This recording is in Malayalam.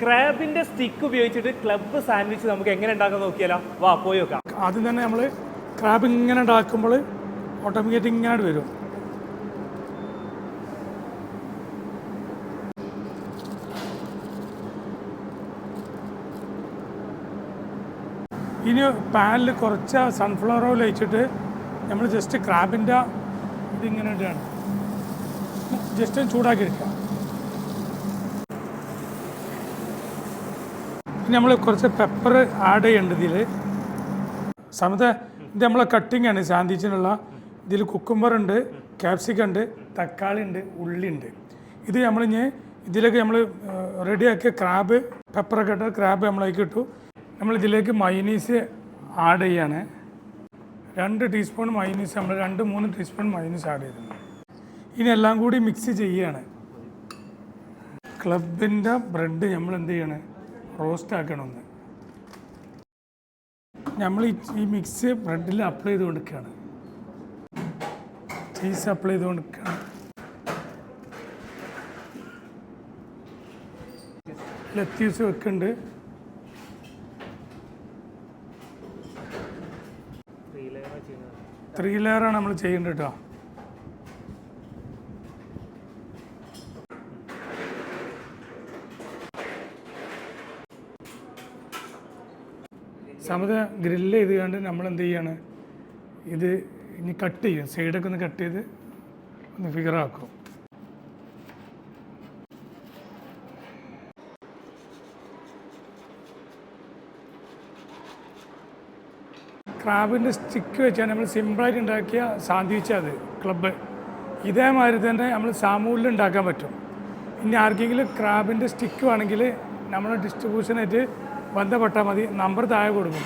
ക്രാബിന്റെ സ്റ്റിക്ക് ഉപയോഗിച്ചിട്ട് ക്ലബ്ബ് സാൻഡ്വിച്ച് നമുക്ക് എങ്ങനെ ഉണ്ടാക്കാൻ നോക്കിയാലോ? വാ പോയി നോക്കാം. ആദ്യം തന്നെ നമ്മൾ ക്രാബ് ഇങ്ങനെ ഉണ്ടാക്കുമ്പോൾ ഓട്ടോമാറ്റിക് ഇങ്ങനെ വരും. ഇനി പാനിൽ കുറച്ച് സൺഫ്ലവർ ഓയിൽ ഒഴിച്ചിട്ട് നമ്മൾ ജസ്റ്റ് ക്രാബിന്റെ ഇതിങ്ങനെ ഇടുകയാണ്. ജസ്റ്റ് ചൂടാക്കി എടുക്കുക ഇനി നമ്മൾ കുറച്ച് പെപ്പർ ആഡ് ചെയ്യേണ്ടത് ഇതിൽ സമയത്ത് ഇത് നമ്മളെ കട്ടിംഗ് ആണ്. സാൻഡ്വിച്ചിനുള്ള ഇതിൽ കുക്കുംബർ ഉണ്ട് ക്യാപ്സിക്കം ഉണ്ട് തക്കാളി ഉണ്ട് ഉള്ളി ഉണ്ട്. ഇത് നമ്മൾ ഇനി ഇതിലേക്ക് നമ്മൾ റെഡിയാക്കിയ ക്രാബ് പെപ്പറൊക്കെ ഇട്ട് ക്രാബ് നമ്മളേക്ക് ഇട്ടു. നമ്മൾ ഇതിലേക്ക് മൈനീസ് ആഡ് ചെയ്യാണ്. രണ്ട് ടീസ്പൂൺ മൈനീസ് നമ്മൾ രണ്ട് മൂന്ന് ടീസ്പൂൺ മൈനീസ് ആഡ് ചെയ്തിട്ടുണ്ട്. ഇനി എല്ലാം കൂടി മിക്സ് ചെയ്യാണ്. ക്ലബിന്റെ ബ്രെഡ് നമ്മൾ എന്ത് ചെയ്യാണ്? റോസ്റ്റ് ആക്കണമെന്ന് നമ്മൾ ഈ മിക്സ് ബ്രെഡിൽ അപ്ലൈ ചെയ്ത് കൊടുക്കുകയാണ് ചീസ് അപ്ലൈ ചെയ്ത് കൊടുക്കുകയാണ് ലത്തീസ് വെക്കുന്നുണ്ട് ത്രീ ലെയറാണ് നമ്മൾ ചെയ്യേണ്ടത് കേട്ടോ. സമത ഗ്രില്ല് ചെയ്ത് കണ്ട് നമ്മൾ എന്ത് ചെയ്യാണ്? ഇത് ഇനി കട്ട് ചെയ്യും സൈഡൊക്കെ ഒന്ന് കട്ട് ചെയ്ത് ഒന്ന് ഫിഗർ ആക്കും ക്രാബിന്റെ സ്റ്റിക്ക് വെച്ചാൽ നമ്മൾ സിമ്പിളായിട്ട് ഉണ്ടാക്കിയ സാന്ത്വിച്ച അത് ക്ലബ്ബ് ഇതേമാതിരി തന്നെ നമ്മൾ സാമൂലിൽ ഉണ്ടാക്കാൻ പറ്റും. ഇനി ആർക്കെങ്കിലും ക്രാബിന്റെ സ്റ്റിക്ക് വേണമെങ്കിൽ നമ്മൾ ഡിസ്ട്രിബ്യൂഷനായിട്ട് ബന്ധപ്പെട്ടാൽ മതി നമ്പർ താഴെ കൊടുക്കും.